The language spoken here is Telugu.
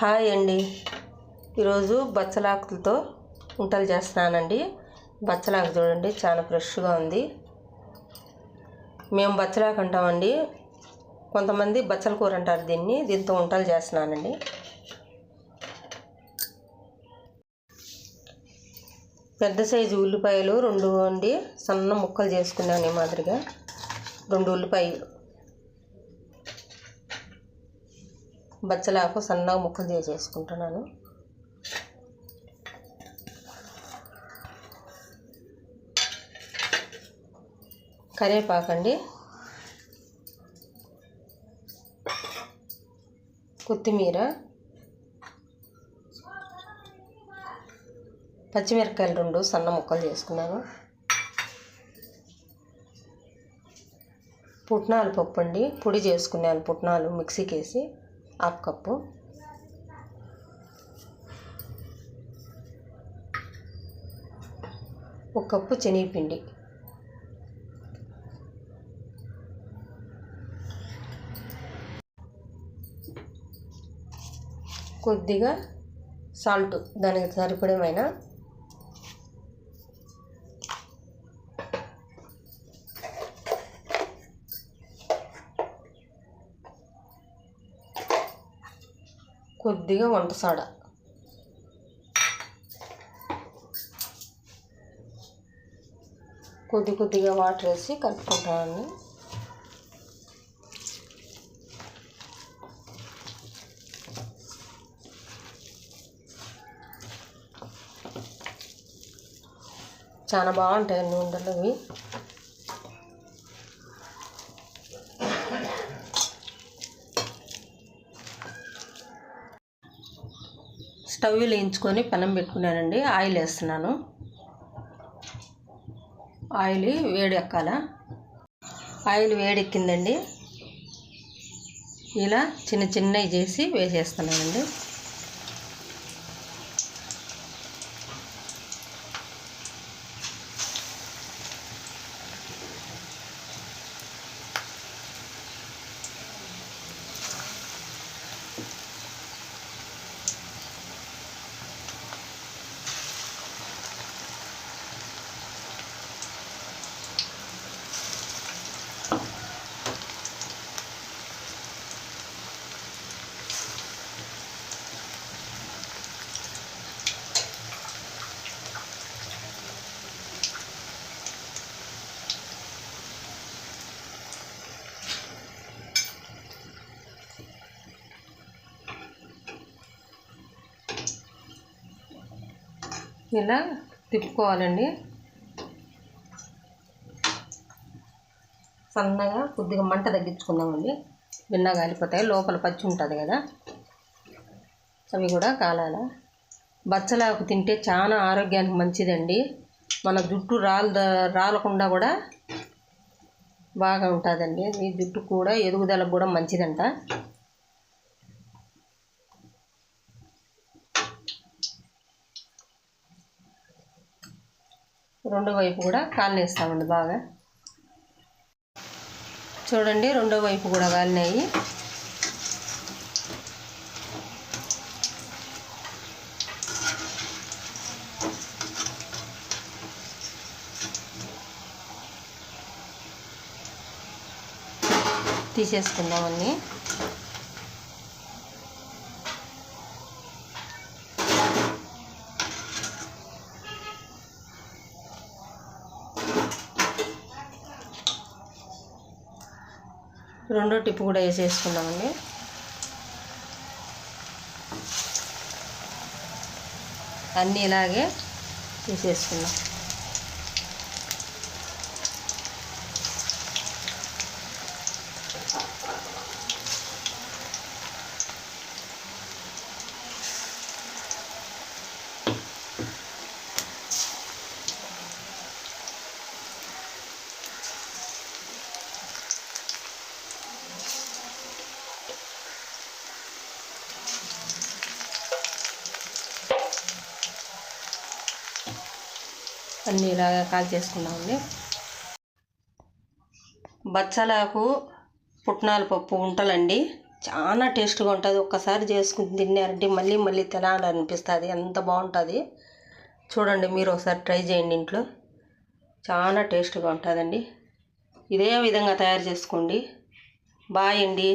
హాయ్ అండి. ఈరోజు బచ్చలాకులతో వంటలు చేస్తున్నానండి. బచ్చలాకు చూడండి చాలా ఫ్రెష్గా ఉంది. మేము బచ్చలాకు అంటామండి. కొంతమంది బచ్చల కూర అంటారు దీన్ని. దీంతో వంటలు చేస్తున్నానండి. పెద్ద సైజు ఉల్లిపాయలు రెండు అండి. సన్న ముక్కలు చేసుకున్నాను ఈ మాదిరిగా. రెండు ఉల్లిపాయలు. బచ్చలాకు సన్నగా ముక్కలు చేసేసుకుంటున్నాను కరివేపాకండి కొత్తిమీర. పచ్చిమిరపకాయలు రెండు సన్న ముక్కలు చేసుకున్నాను. పుట్నాలు పప్పు అండి. పొడి చేసుకున్నాను పుట్నాలు మిక్సీకి వేసి హాఫ్ కప్పు. ఒక కప్పు శనగపిండి. కొద్దిగా సాల్ట్ దానికి సరిపడమైన కొద్దిగా వంట సాడ. కొద్ది కొద్దిగా వాటర్ వేసి కలుపుకుంటాను చాలా బాగుంటాయి ఉండలు అవి. స్టవ్ వేయించుకొని పెనం పెట్టుకున్నానండి. ఆయిల్ వేస్తున్నాను. ఆయిల్ వేడి ఎక్కాల ఆయిల్ వేడెక్కిందండి. ఇలా చిన్న చిన్నవి చేసి వేసేస్తున్నానండి. ఇలా తిప్పుకోవాలండి. సన్నగా కొద్దిగా మంట తగ్గించుకుందామండి. భిన్న కాలిపోతాయి లోపల పచ్చి ఉంటుంది కదా. అవి కూడా కాలాల. బచ్చలాకు తింటే చాలా ఆరోగ్యానికి మంచిదండి. మన జుట్టు రాల రాలకుండా కూడా బాగా ఉంటుందండి. ఈ జుట్టు కూడా ఎదుగుదలకు కూడా మంచిదంట. రెండో వైపు కూడా కాలనేస్తామండి బాగా. చూడండి రెండో వైపు కూడా కాలినాయి. తీసేసుకుందామన్నీ రెండో టిప్పు కూడా వేసేసుకున్నామండి అన్నీ ఇలాగే తీసేసుకున్నాం అన్నీ ఇలాగా కాల్ చేసుకున్నామండి. బచ్చలాకు పుట్నాల పప్పు ఉంటలండి చాలా టేస్ట్గా ఉంటుంది. ఒక్కసారి చేసుకుని తిన్నారంటే మళ్ళీ మళ్ళీ తినాలనిపిస్తుంది. ఎంత బాగుంటుంది. చూడండి మీరు ఒకసారి ట్రై చేయండి ఇంట్లో. చాలా టేస్ట్గా ఉంటుందండి. ఇదే విధంగా తయారు చేసుకోండి. బాయ్ అండి.